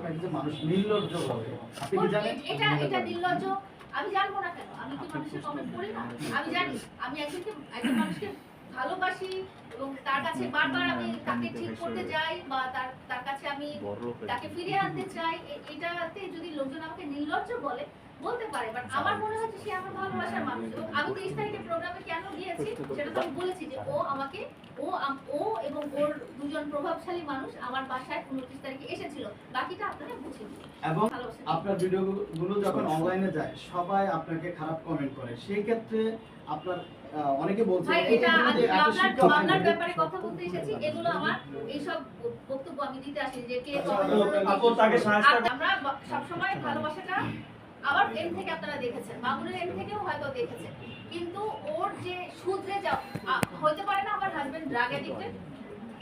আপনাকে যে মানুষ নির্লজ্জ বলে আপনি কি জানেন? এটা এটা নির্লজ্জ আমি জানব না কেন? আমি কি মানুষের কমেন্ট করি না? আমি জানি আমি একজনকে একজন মানুষকে ভালোবাসি এবং তার কাছে বারবার আমি তাকে ঠিক করতে যাই বা তার তার কাছে আমি তাকে ফিরিয়ে আনতে চাই। এটাতে যদি লোকজন আমাকে নির্লজ্জ বলে বলতে পারে বাট আমার মনে হচ্ছে সে আমার ভালোবাসার মানুষ। এবং আমি তেইশ তারিখে প্রোগ্রামে কেন গিয়েছি সেটা তো আমি বলেছি যে ও আমাকে ও ও এবং ওর দুজন প্রভাবশালী মানুষ আমার বাসায় উনত্রিশ তারিখে এসেছিল। বাকিটা আপনারা বুঝে এবং আপনার ভিডিওগুলো যখন অনলাইনে যায় সবাই আপনাকে খারাপ কমেন্ট করে। সেই ক্ষেত্রে আপনার অনেকে বলছে ভাই এটা মামলার। ব্যাপারে কথা বলতে এসেছি। এগুলো আমার এইসব বক্তব্য আমি দিতে আসি যে কে আচ্ছা, আপু- তাকে সাহায্য আমরা সবসময় ভালোবাসাটা আমার এন থেকে আপনারা দেখেছেন মামুনের এন থেকেও হয়তো দেখেছেন। কিন্তু ওর যে যাও আ- হতে পারে না আমার হাজবেন্ড ড্রাগ অ্যাডিক্টেড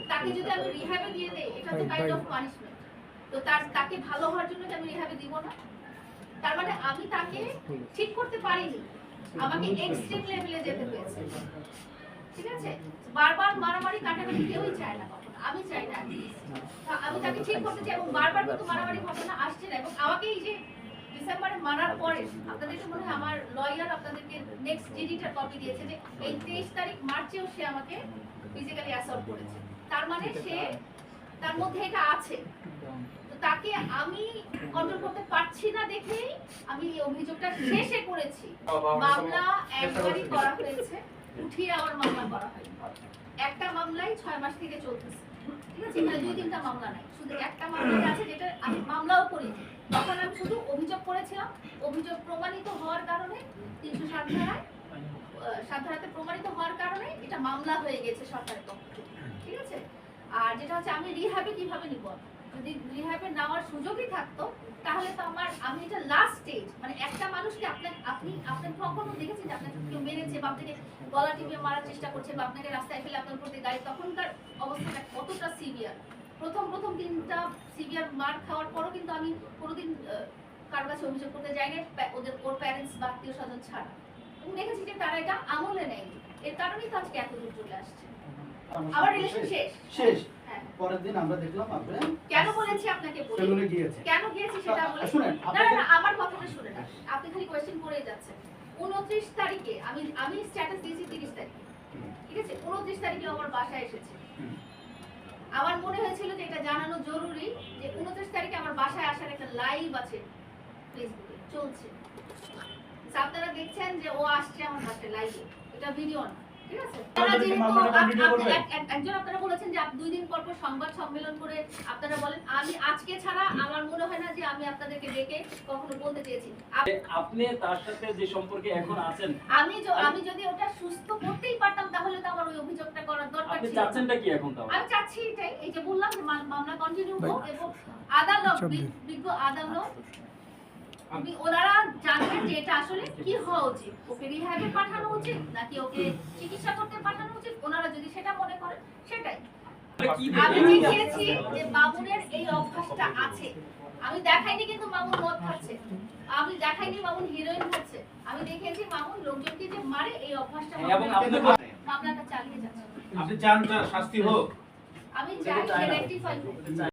তাকে যদি আমি রিহ্যাবে দিয়ে দেই এটা তো কাইন্ড অফ পানিশমেন্ট তো তার তাকে ভালো হওয়ার জন্য আমি রিহ্যাবে দিব না? তার মানে আমি তাকে ঠিক করতে পারিনি। আমাকে এক্সট্রিম লেভেলে যেতে হয়েছে। ঠিক আছে? বারবার মারামারি কাটাকাটি কেউই চায় না আমি চাই না। আমি তাকে ঠিক করতে চাই এবং বারবার কিন্তু মারামারি ঘটনা আসছে না। এবং আমাকে এই যে ডিসেম্বরে মারার পরে আপনাদেরকে মনে হয় আমার লয়ার আপনাদেরকে নেক্সট জিডিটা কপি দিয়েছে যে এই তেইশ তারিখ মার্চেও সে আমাকে ফিজিক্যালি অ্যাসল্ট করেছে। তার মানে সে তার মধ্যে এটা আছে। তো তাকে আমি কন্ট্রোল করতে পারছি না দেখেই আমি এই অভিযোগটা শেষে করেছি। মামলা একবারই করা হয়েছে। উঠিয়ে আবার মামলা করা হয়নি। একটা মামলাই ছয় মাস থেকে চলতেছে। ঠিক আছে? দুই তিনটা মামলা নাই। শুধু একটা মামলাই আছে যেটা আমি মামলাও করি তখন আমি শুধু অভিযোগ করেছিলাম। অভিযোগ প্রমাণিত হওয়ার কারণে, তিনশো সাত ধারায় প্রমাণিত হওয়ার কারণে এটা মামলা হয়ে গেছে সরকারের পক্ষ ঠিক আছে? আর যেটা হচ্ছে, আমি রিহ্যাবে কীভাবে নিব? যদি রিহ্যাবে নেওয়ার সুযোগই থাকতো, তাহলে তো আমার, আমি এটা লাস্ট স্টেজ মানে একটা মানুষকে আপনার, আপনি, আপনার কখনো দেখেছেন যে আপনাকে কেউ মেরেছে বা আপনাকে গলা টিপে মারার চেষ্টা করছে বা আপনাকে রাস্তায় ফেলে আপনার প্রতি গাড়ি, তখনকার অবস্থাটা কতটা সিভিয়ার প্রথম প্রথম দিনটা সিভিয়ার মার খাওয়ার পরও কিন্তু আমি কোনোদিন কারও কাছে অভিযোগ করতে প্যা- ওদের ওর প্যারেন্টস বা আত্মীয় স্বজন ছাড়া। এবং দেখেছি যে তারা এটা আমলে এর কারণেই তো আজকে এত দূর চলে আসছে। আমার রিলেশন শেষ। শেষ? হ্যাঁ। পরের দিন আমরা দেখলাম আপনি কেন বলেছি আপনাকে বলি? সেলুনে গিয়েছে। কেন গিয়েছি সেটা বলে শুনেন, না না আমার কথাটা আপনি খালি কোয়েশ্চেন করেই যাচ্ছেন। উনত্রিশ তারিখে আমি আমি স্ট্যাটাস দিয়েছি তিরিশ তারিখে। ঠিক আছে? উনত্রিশ তারিখে আমার বাসায় এসেছে। আমার মনে হয়েছিল যে এটা জানানো জরুরি যে উনত্রিশ তারিখে আমার বাসায় আসার একটা লাইভ আছে। ফেসবুকে চলছে। আপনারা দেখছেন যে ও আসছে আমার বাসায় লাইভে এটা ভিডিও না ঠিক আছে? আপনারা আপনাদেরকে যেহেতু মামলাটা আপ- ভিডিও আপনি- করবে? এক- এক- একজন আপনারা বলেছেন যে দুই দিন পর পর সংবাদ সম্মেলন করে আপনারা বলেন আমি আজকে ছাড়া আমার মনে হয় না যে আমি আপনাদেরকে ডেকে কখনো বলতে চেয়েছি। আপনি তার সাথে যে সম্পর্কে এখন আছেন আমি আমি যদি ওটা সুস্থ করতেই পারতাম তাহলে তো আমার ওই অভিযোগটা করার দরকার আপনি চাচ্ছেনটা কি এখন তাও আমি চাচ্ছি এটাই এই যে বললাম যে মামলা কন্টিনিউ হোক এবং আদালত বিজ্ঞ আদালত আমি ওনারা জানবেন যে এটা আসলে কি হওয়া উচিত? ওকে রিহ্যাবে পাঠানো উচিত নাকি ওকে চিকিৎসা করতে পাঠানো উচিত? ওনারা যদি সেটা মনে করেন সেটাই। আমি দেখিয়েছি যে মামুনের এই অভ্যাসটা আছে। আমি দেখাইনি কিন্তু মামুন মদ খাচ্ছে। আমি দেখাইনি মামুন হিরোইন খাচ্ছে। আমি দেখিয়েছি মামুন লোকজনকে যে মারে এই অভ্যাসটা মামুনের- মামলাটা চালিয়ে যাচ্ছে। আপনি চান শাস্তি হোক? আমি চাই রেকটিফাই করতে